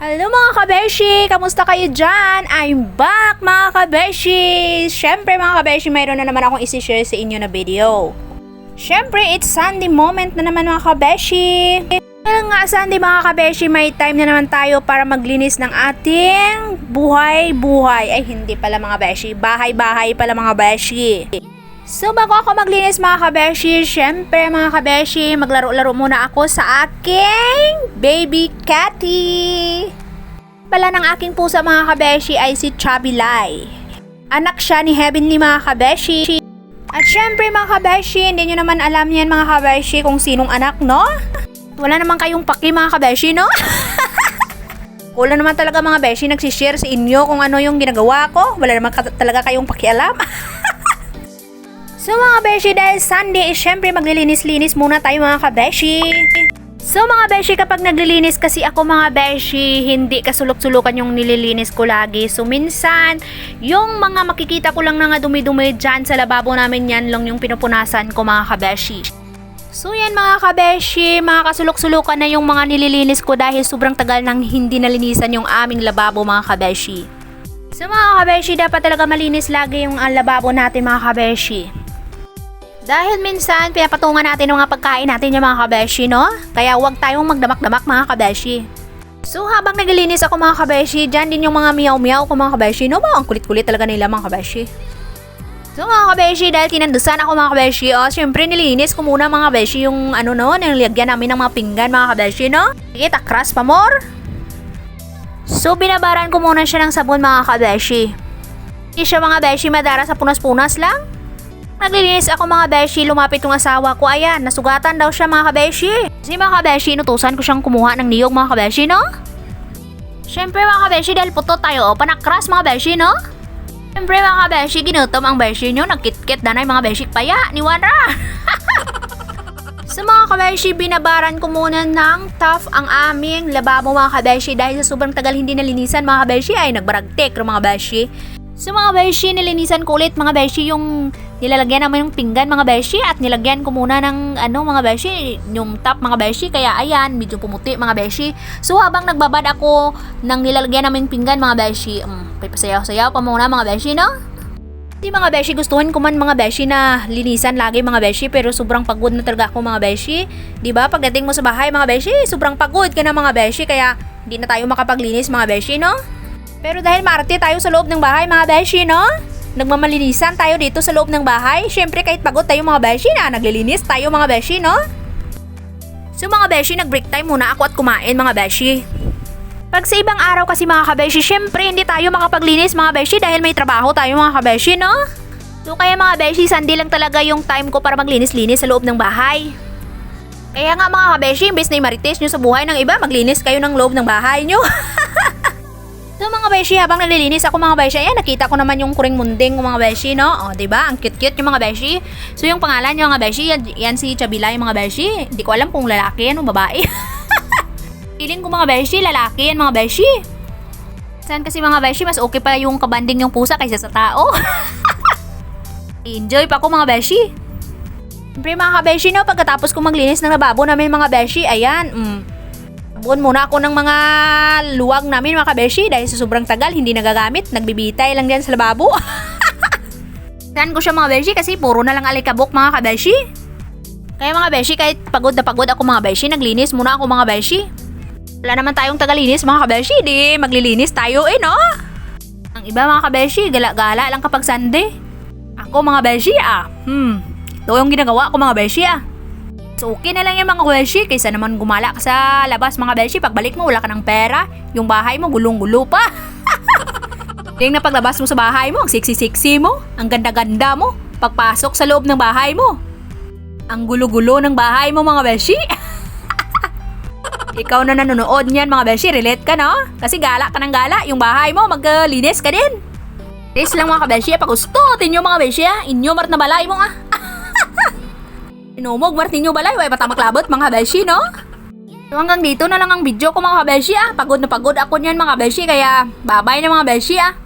Hello mga kabeshi! Kamusta kayo dyan? I'm back mga kabeshi! Siyempre mga kabeshi, mayroon na naman akong isi-share sa inyo na video. Siyempre, it's Sunday moment na naman mga kabeshi! Dahil nga Sunday mga kabeshi, may time na naman tayo para maglinis ng ating buhay-buhay. Ay, hindi pala mga beshi. Bahay-bahay pala mga beshi. So bago ako maglinis mga kabeshi, syempre mga kabeshi, maglaro-laro muna ako sa aking baby catty. Pala ng aking pusa mga kabeshi ay si Chubby Lai. Anak siya ni Heavenly mga kabeshi. At syempre mga kabeshi, hindi nyo naman alam yan mga kabeshi kung sinong anak, no? Wala naman kayong paki mga kabeshi, no? Wala naman talaga mga beshi nagsishare sa inyo kung ano yung ginagawa ko. Wala naman talaga kayong pakialam. So mga beshi, dahil Sunday, eh, syempre maglilinis-linis muna tayo mga kabeshi. So mga beshi, kapag naglilinis kasi ako mga beshi, hindi kasulok-sulukan yung nililinis ko lagi. So minsan, yung mga makikita ko lang na nga dumi-dumi dyan sa lababo namin yan lang yung pinupunasan ko mga kabeshi. So yan mga kabeshi, mga kasulok-sulukan na yung mga nililinis ko dahil sobrang tagal nang hindi nalinisan yung aming lababo mga kabeshi. So mga kabeshi, dapat talaga malinis lagi yung ah, lababo natin mga kabeshi. Dahil minsan, pinapatungan natin yung mga pagkain natin yung mga kabeshi, no? Kaya huwag tayong magdamak-damak mga kabeshi. So habang naglilinis ako mga kabeshi, dyan din yung mga miyaw-miyaw ko mga kabeshi, no? Ba, ang kulit-kulit talaga nila mga kabeshi. So mga kabeshi, dahil tinandusan ako mga kabeshi, oh, syempre nilinis ko muna mga kabeshi yung ano no, nilagyan namin ng mga pinggan mga kabeshi, no? Sige, takras pa more. So binabaran ko muna siya ng sabon mga kabeshi. Hindi siya mga beshi madara sa punas-punas lang. Naglilinis ako mga beshi, lumapit yung asawa ko. Ayan, nasugatan daw siya mga kabeshi. Kasi mga kabeshi, inutusan ko siyang kumuha ng niyog mga kabeshi, no? Siyempre mga kabeshi, dahil puto tayo, o panakras mga beshi, no? Siyempre mga kabeshi, ginutom ang beshi nyo, nagkit-kit danay mga beshi paya, ni Wanda. Sa mga kabeshi, binabaran ko muna ng tough ang aming lababo mga kabeshi dahil sa sobrang tagal hindi nalinisan mga kabeshi ay nagbaragtek mga beshi. So mga beshi, nilinisan ko ulit mga beshi yung nilalagyan naman yung pinggan mga beshi at nilagyan ko muna ng ano mga beshi, yung top mga beshi kaya ayan, medyo pumuti mga beshi. So habang nagbabad ako ng nilalagyan namin pinggan mga beshi, um, papasayaw-sayaw pa muna mga beshi no? Di mga beshi, gustuhan ko man mga beshi na linisan lagi mga beshi pero sobrang pagod na talaga ako mga beshi. Di ba? Pagdating mo sa bahay mga beshi, sobrang pagod ka na mga beshi kaya hindi na tayo makapaglinis mga beshi, no? Pero dahil maarte tayo sa loob ng bahay mga beshi, no? Nagmamalinisan tayo dito sa loob ng bahay. Syempre kahit pagod tayo mga beshi na naglilinis tayo mga beshi, no? So mga beshi, nag-break time muna ako at kumain mga beshi. Pag sa ibang araw kasi mga kabeshi, syempre hindi tayo makapaglinis mga beshi dahil may trabaho tayo mga kabeshi, no? So kaya mga beshi, sandi lang talaga yung time ko para maglinis-linis sa loob ng bahay. Kaya nga mga kabeshi, imbes na imarites nyo sa buhay ng iba, maglinis kayo ng loob ng bahay nyo. so mga beshi, habang nalilinis ako mga beshi, ayan, nakita ko naman yung kuring munding ng mga beshi, no? O, ba? Ang cute-cute yung mga beshi. So yung pangalan yung mga beshi, yan, yan si Chabila yung mga beshi. Hindi ko alam kung lalaki yan o babae. Feeling ko mga beshi, lalaki yan mga beshi. Saan kasi mga beshi, mas okay pa yung kabanding yung pusa kaysa sa tao. Enjoy pa ako mga beshi. Siyempre mga kabeshi no, pagkatapos ko maglinis ng lababo namin mga beshi, ayan, mm, Buon muna ako ng mga luwag namin mga kabeshi dahil sa sobrang tagal hindi nagagamit, nagbibitay lang diyan sa lababo. Saan ko siya mga beshi kasi puro na lang alikabok mga kabeshi. Kaya mga beshi, kahit pagod na pagod ako mga beshi, naglinis muna ako mga beshi. Wala naman tayong tagalinis mga kabeshi, di maglilinis tayo eh no? Ang iba mga kabeshi, gala-gala lang kapag Sunday. Ako mga beshi ah, hmm, ito yung ginagawa ko mga beshi ah. So okay na lang yung mga beshi, kaysa naman gumala ka sa labas mga beshi, pagbalik mo wala ka ng pera, yung bahay mo gulong-gulo pa. Yung na paglabas mo sa bahay mo, ang sexy-sexy mo, ang ganda-ganda mo, pagpasok sa loob ng bahay mo. Ang gulo-gulo ng bahay mo mga beshi. Ikaw na nanonood niyan mga beshi, relate ka no? Kasi gala ka ng gala, yung bahay mo, maglinis ka din. Please lang mga kabeshi, pag gusto, tinyo mga beshi inyo mart na balay mo ah. Inumog mart ninyo balay, way bata maklabot mga beshi no? So hanggang dito na lang ang video ko mga kabeshi ah. Pagod na pagod ako niyan mga beshi, kaya babay na mga beshi ah.